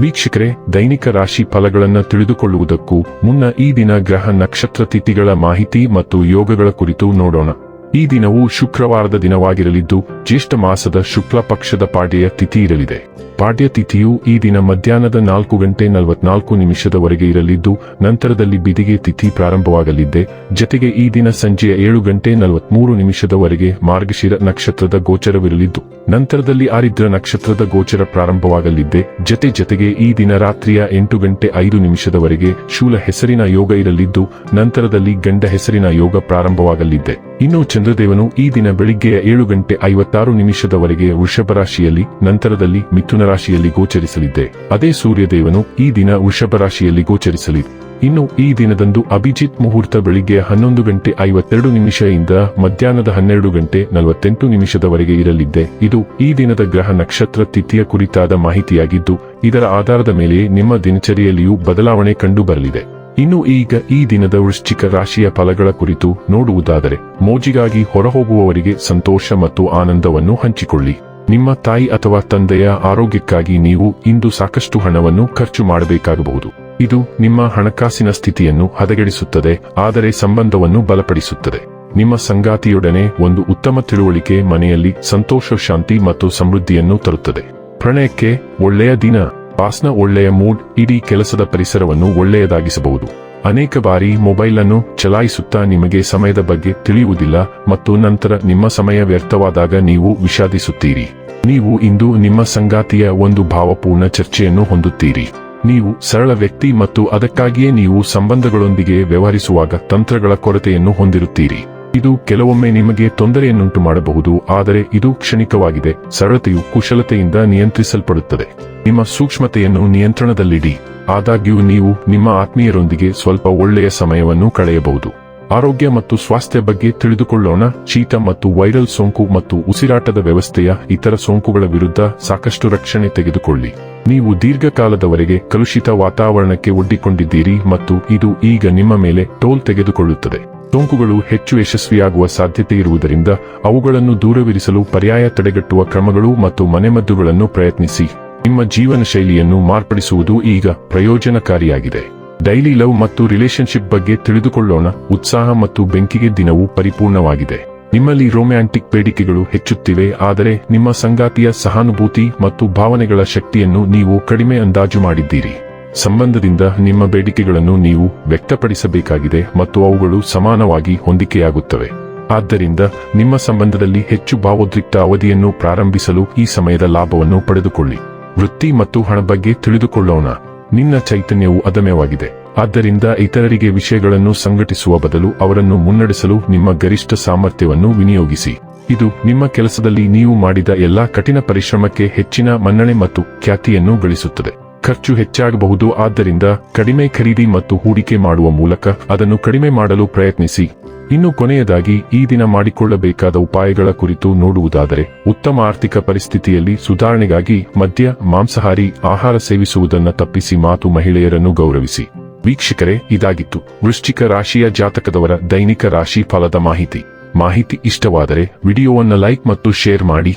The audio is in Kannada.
ವೀಕ್ಷಕರೇ, ದೈನಿಕ ರಾಶಿ ಫಲಗಳನ್ನು ತಿಳಿದುಕೊಳ್ಳುವುದಕ್ಕೂ ಮುನ್ನ ಈ ದಿನ ಗ್ರಹ ನಕ್ಷತ್ರ ತಿಥಿಗಳ ಮಾಹಿತಿ ಮತ್ತು ಯೋಗಗಳ ಕುರಿತು ನೋಡೋಣ. ಈ ದಿನವು ಶುಕ್ರವಾರದ ದಿನವಾಗಿರಲಿದ್ದು ಜ್ಯೇಷ್ಠ ಮಾಸದ ಶುಕ್ಲ ಪಕ್ಷದ ಪಾಡ್ಯ ತಿಥಿ ಇರಲಿದೆ. ಪಾಡ್ಯ ತಿಥಿಯು ಈ ದಿನ ಮಧ್ಯಾಹ್ನದ ನಾಲ್ಕು ಗಂಟೆ ನಲವತ್ನಾಲ್ಕು ನಿಮಿಷದವರೆಗೆ ಇರಲಿದ್ದು, ನಂತರದಲ್ಲಿ ಬಿದಿಗೆ ತಿಥಿ ಪ್ರಾರಂಭವಾಗಲಿದೆ. ಜತೆಗೆ ಈ ದಿನ ಸಂಜೆಯ ಏಳು ಗಂಟೆ ನಲವತ್ಮೂರು ನಿಮಿಷದವರೆಗೆ ಮಾರ್ಗಶಿರ ನಕ್ಷತ್ರದ ಗೋಚರವಿರಲಿದ್ದು, ನಂತರದಲ್ಲಿ ಆರಿದ್ರ ನಕ್ಷತ್ರದ ಗೋಚರ ಪ್ರಾರಂಭವಾಗಲಿದ್ದೆ ಜತೆ ಜತೆಗೆ ಈ ದಿನ ರಾತ್ರಿಯ ಎಂಟು ಗಂಟೆ ಐದು ನಿಮಿಷದವರೆಗೆ ಶೂಲ ಹೆಸರಿನ ಯೋಗ ಇರಲಿದ್ದು, ನಂತರದಲ್ಲಿ ಗಂಡ ಹೆಸರಿನ ಯೋಗ ಪ್ರಾರಂಭವಾಗಲಿದ್ದೆ ಇನ್ನು ಚಂದ್ರದೇವನು ಈ ದಿನ ಬೆಳಿಗ್ಗೆಯ ಏಳು ಗಂಟೆ ಐವತ್ತಾರು ನಿಮಿಷದವರೆಗೆ ವೃಷಭ ರಾಶಿಯಲ್ಲಿ, ನಂತರದಲ್ಲಿ ಮಿಥುನ ರಾಶಿಯಲ್ಲಿ ಗೋಚರಿಸಲಿದ್ದೆ. ಅದೇ ಸೂರ್ಯದೇವನು ಈ ದಿನ ವೃಷಭ ರಾಶಿಯಲ್ಲಿ ಗೋಚರಿಸಲಿದೆ ಇನ್ನು ಈ ದಿನದಂದು ಅಭಿಜಿತ್ ಮುಹೂರ್ತ ಬೆಳಿಗ್ಗೆ ಹನ್ನೊಂದು ಗಂಟೆ ಐವತ್ತೆರಡು ನಿಮಿಷದಿಂದ ಮಧ್ಯಾಹ್ನದ ಹನ್ನೆರಡು ಗಂಟೆ ನಲವತ್ತೆಂಟು ನಿಮಿಷದವರೆಗೆ ಇರಲಿದ್ದೆ. ಇದು ಈ ದಿನದ ಗ್ರಹ ನಕ್ಷತ್ರ ತಿಥಿಯ ಕುರಿತಾದ ಮಾಹಿತಿಯಾಗಿದ್ದು, ಇದರ ಆಧಾರದ ಮೇಲೆ ನಿಮ್ಮ ದಿನಚರಿಯಲ್ಲಿಯೂ ಬದಲಾವಣೆ ಕಂಡು ಬರಲಿದೆ ಇನ್ನು ಈಗ ಈ ದಿನದ ವೃಶ್ಚಿಕ ರಾಶಿಯ ಫಲಗಳ ಕುರಿತು ನೋಡುವುದಾದರೆ, ಮೋಜಿಗಾಗಿ ಹೊರಹೋಗುವವರಿಗೆ ಸಂತೋಷ ಮತ್ತು ಆನಂದವನ್ನು ಹಂಚಿಕೊಳ್ಳಿ. ನಿಮ್ಮ ತಾಯಿ ಅಥವಾ ತಂದೆಯ ಆರೋಗ್ಯಕ್ಕಾಗಿ ನೀವು ಇಂದು ಸಾಕಷ್ಟು ಹಣವನ್ನು ಖರ್ಚು ಮಾಡಬೇಕಾಗಬಹುದು. ಇದು ನಿಮ್ಮ ಹಣಕಾಸಿನ ಸ್ಥಿತಿಯನ್ನು ಹದಗೆಡಿಸುತ್ತದೆ, ಆದರೆ ಸಂಬಂಧವನ್ನು ಬಲಪಡಿಸುತ್ತದೆ. ನಿಮ್ಮ ಸಂಗಾತಿಯೊಡನೆ ಒಂದು ಉತ್ತಮ ತಿಳುವಳಿಕೆ ಮನೆಯಲ್ಲಿ ಸಂತೋಷ, ಶಾಂತಿ ಮತ್ತು ಸಮೃದ್ಧಿಯನ್ನು ತರುತ್ತದೆ. ಪ್ರಣಯಕ್ಕೆ ಒಳ್ಳೆಯ ದಿನ. ಬಾಸ್ನ ಒಳ್ಳೆಯ ಮೂಡ್, ಇಡೀ ಕೆಲಸದ ಪರಿಸರವನ್ನು ಒಳ್ಳೆಯದಾಗಿಸಬಹುದು. ಅನೇಕ ಬಾರಿ ಮೊಬೈಲ್ ಅನ್ನು ಚಲಾಯಿಸುತ್ತಾ ನಿಮಗೆ ಸಮಯದ ಬಗ್ಗೆ ತಿಳಿಯುವುದಿಲ್ಲ ಮತ್ತು ನಂತರ ನಿಮ್ಮ ಸಮಯ ವ್ಯರ್ಥವಾದಾಗ ನೀವು ವಿಷಾದಿಸುತ್ತೀರಿ. ನೀವು ಇಂದು ನಿಮ್ಮ ಸಂಗಾತಿಯ ಒಂದು ಭಾವಪೂರ್ಣ ಚರ್ಚೆಯನ್ನು ಹೊಂದುತ್ತೀರಿ. ನೀವು ಸರಳ ವ್ಯಕ್ತಿ ಮತ್ತು ಅದಕ್ಕಾಗಿಯೇ ನೀವು ಸಂಬಂಧಗಳೊಂದಿಗೆ ವ್ಯವಹರಿಸುವಾಗ ತಂತ್ರಗಳ ಕೊರತೆಯನ್ನು ಹೊಂದಿರುತ್ತೀರಿ. ಇದು ಕೆಲವೊಮ್ಮೆ ನಿಮಗೆ ತೊಂದರೆಯನ್ನುಂಟು ಮಾಡಬಹುದು, ಆದರೆ ಇದು ಕ್ಷಣಿಕವಾಗಿದೆ. ಸರಳತೆಯು ಕುಶಲತೆಯಿಂದ ನಿಯಂತ್ರಿಸಲ್ಪಡುತ್ತದೆ. ನಿಮ್ಮ ಸೂಕ್ಷ್ಮತೆಯನ್ನು ನಿಯಂತ್ರಣದಲ್ಲಿಡಿ. ಆದಾಗ್ಯೂ ನೀವು ನಿಮ್ಮ ಆತ್ಮೀಯರೊಂದಿಗೆ ಸ್ವಲ್ಪ ಒಳ್ಳೆಯ ಸಮಯವನ್ನು ಕಳೆಯಬಹುದು. ಆರೋಗ್ಯ ಮತ್ತು ಸ್ವಾಸ್ಥ್ಯ ಬಗ್ಗೆ ತಿಳಿದುಕೊಳ್ಳೋಣ. ಶೀತ ಮತ್ತು ವೈರಲ್ ಸೋಂಕು ಮತ್ತು ಉಸಿರಾಟದ ವ್ಯವಸ್ಥೆಯ ಇತರ ಸೋಂಕುಗಳ ವಿರುದ್ಧ ಸಾಕಷ್ಟು ರಕ್ಷಣೆ ತೆಗೆದುಕೊಳ್ಳಿ. ನೀವು ದೀರ್ಘಕಾಲದವರೆಗೆ ಕಲುಷಿತ ವಾತಾವರಣಕ್ಕೆ ಒಡ್ಡಿಕೊಂಡಿದ್ದೀರಿ ಮತ್ತು ಇದು ಈಗ ನಿಮ್ಮ ಮೇಲೆ ಟೋಲ್ ತೆಗೆದುಕೊಳ್ಳುತ್ತದೆ. ಸೋಂಕುಗಳು ಹೆಚ್ಚು ಯಶಸ್ವಿಯಾಗುವ ಸಾಧ್ಯತೆ ಇರುವುದರಿಂದ ಅವುಗಳನ್ನು ದೂರವಿರಿಸಲು ಪರ್ಯಾಯ ತಡೆಗಟ್ಟುವ ಕ್ರಮಗಳು ಮತ್ತು ಮನೆಮದ್ದುಗಳನ್ನು ಪ್ರಯತ್ನಿಸಿ. ನಿಮ್ಮ ಜೀವನ ಶೈಲಿಯನ್ನು ಮಾರ್ಪಡಿಸುವುದು ಈಗ ಪ್ರಯೋಜನಕಾರಿಯಾಗಿದೆ. ಡೈಲಿ ಲವ್ ಮತ್ತು ರಿಲೇಶನ್ಶಿಪ್ ಬಗ್ಗೆ ತಿಳಿದುಕೊಳ್ಳೋಣ. ಉತ್ಸಾಹ ಮತ್ತು ಬೆಂಕಿಗೆ ದಿನವು ಪರಿಪೂರ್ಣವಾಗಿದೆ. ನಿಮ್ಮಲ್ಲಿ ರೊಮ್ಯಾಂಟಿಕ್ ಬೇಡಿಕೆಗಳು ಹೆಚ್ಚುತ್ತಿವೆ, ಆದರೆ ನಿಮ್ಮ ಸಂಗಾತಿಯ ಸಹಾನುಭೂತಿ ಮತ್ತು ಭಾವನೆಗಳ ಶಕ್ತಿಯನ್ನು ನೀವು ಕಡಿಮೆ ಅಂದಾಜು ಮಾಡಿದ್ದೀರಿ. ಸಂಬಂಧದಿಂದ ನಿಮ್ಮ ಬೇಡಿಕೆಗಳನ್ನು ನೀವು ವ್ಯಕ್ತಪಡಿಸಬೇಕಾಗಿದೆ ಮತ್ತು ಅವುಗಳು ಸಮಾನವಾಗಿ ಹೊಂದಿಕೆಯಾಗುತ್ತವೆ. ಆದ್ದರಿಂದ ನಿಮ್ಮ ಸಂಬಂಧದಲ್ಲಿ ಹೆಚ್ಚು ಭಾವೋದ್ರಿಕ್ತ ಅವಧಿಯನ್ನು ಪ್ರಾರಂಭಿಸಲು ಈ ಸಮಯದ ಲಾಭವನ್ನು ಪಡೆದುಕೊಳ್ಳಿ. ವೃತ್ತಿ ಮತ್ತು ಹಣ ಬಗ್ಗೆ ತಿಳಿದುಕೊಳ್ಳೋಣ. ನಿನ್ನ ಚೈತನ್ಯವು ಅದಮ್ಯವಾಗಿದೆ. ಆದ್ದರಿಂದ ಇತರರಿಗೆ ವಿಷಯಗಳನ್ನು ಸಂಘಟಿಸುವ ಬದಲು ಅವರನ್ನು ಮುನ್ನಡೆಸಲು ನಿಮ್ಮ ಗರಿಷ್ಠ ಸಾಮರ್ಥ್ಯವನ್ನು ವಿನಿಯೋಗಿಸಿ. ಇದು ನಿಮ್ಮ ಕೆಲಸದಲ್ಲಿ ನೀವು ಮಾಡಿದ ಎಲ್ಲಾ ಕಠಿಣ ಪರಿಶ್ರಮಕ್ಕೆ ಹೆಚ್ಚಿನ ಮನ್ನಣೆ ಮತ್ತು ಖ್ಯಾತಿಯನ್ನು ಗಳಿಸುತ್ತದೆ. ಖರ್ಚು ಹೆಚ್ಚಾಗಬಹುದು. ಆದ್ದರಿಂದ ಕಡಿಮೆ ಖರೀದಿ ಮತ್ತು ಹೂಡಿಕೆ ಮಾಡುವ ಮೂಲಕ ಅದನ್ನು ಕಡಿಮೆ ಮಾಡಲು ಪ್ರಯತ್ನಿಸಿ. ಇನ್ನು ಕೊನೆಯದಾಗಿ ಈ ದಿನ ಮಾಡಿಕೊಳ್ಳಬೇಕಾದ ಉಪಾಯಗಳ ಕುರಿತು ನೋಡುವುದಾದರೆ, ಉತ್ತಮ ಆರ್ಥಿಕ ಪರಿಸ್ಥಿತಿಯಲ್ಲಿ ಸುಧಾರಣೆಗಾಗಿ ಮದ್ಯ, ಮಾಂಸಾಹಾರಿ, ಆಹಾರ ಸೇವಿಸುವುದನ್ನು ತಪ್ಪಿಸಿ ಮಾತು ಮಹಿಳೆಯರನ್ನು ಗೌರವಿಸಿ. ವೀಕ್ಷಕರೇ, ಇದಾಗಿತ್ತು ವೃಶ್ಚಿಕ ರಾಶಿಯ ಜಾತಕದವರ ದೈನಿಕ ರಾಶಿ ಫಲದ ಮಾಹಿತಿ. ಮಾಹಿತಿ ಇಷ್ಟವಾದರೆ ವಿಡಿಯೋವನ್ನು ಲೈಕ್ ಮತ್ತು ಶೇರ್ ಮಾಡಿ.